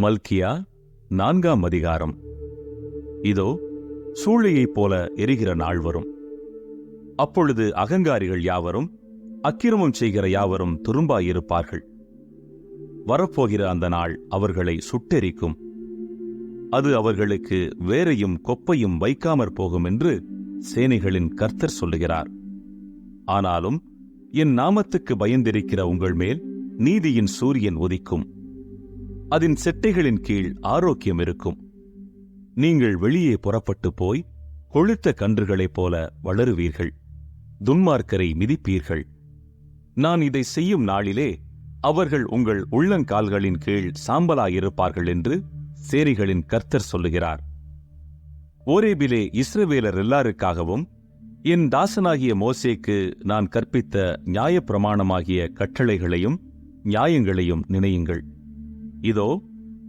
மல்கியா நான்காம் அதிகாரம். இதோ சூளையைப் போல எரிகிற நாள் வரும். அப்பொழுது அகங்காரிகள் யாவரும் அக்கிரமம் செய்கிற யாவரும் துரும்பாயிருப்பார்கள். வரப்போகிற அந்த நாள் அவர்களை சுட்டெரிக்கும். அது அவர்களுக்கு வேரையும் கொப்பையும் வைக்காமற் போகும் என்று சேனைகளின் கர்த்தர் சொல்லுகிறார். ஆனாலும் என் நாமத்துக்கு பயந்திருக்கிற உங்கள் மேல் நீதியின் சூரியன் உதிக்கும். அதன் செட்டைகளின் கீழ் ஆரோக்கியம் இருக்கும். நீங்கள் வெளியே புறப்பட்டு போய் கொழுத்த கன்றுகளைப் போல வளருவீர்கள். துன்மார்க்கரை மிதிப்பீர்கள். நான் இதை செய்யும் நாளிலே அவர்கள் உங்கள் உள்ளங்கால்களின் கீழ் சாம்பலாயிருப்பார்கள் என்று சேரிகளின் கர்த்தர் சொல்லுகிறார். ஓரேபிலே இஸ்ரவேலர் எல்லாருக்காகவும் என் தாசனாகிய மோசேக்கு நான் கற்பித்த நியாயப்பிரமாணமாகிய கட்டளைகளையும் நியாயங்களையும் நினையுங்கள். இதோ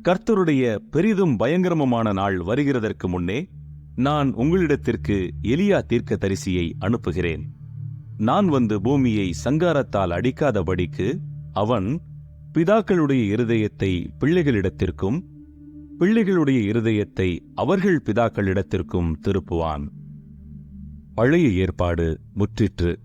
கர்த்தருடைய பெரிதும் பயங்கரமுமான நாள் வருகிறதற்கு முன்னே நான் உங்களிடத்திற்கு எலியா தீர்க்க தரிசியை அனுப்புகிறேன். நான் வந்து பூமியை சங்காரத்தால் அடிக்காதபடிக்கு அவன் பிதாக்களுடைய இருதயத்தை பிள்ளைகளிடத்திற்கும் பிள்ளைகளுடைய இருதயத்தை அவர்கள் பிதாக்களிடத்திற்கும் திருப்புவான். பழைய ஏற்பாடு முற்றிற்று.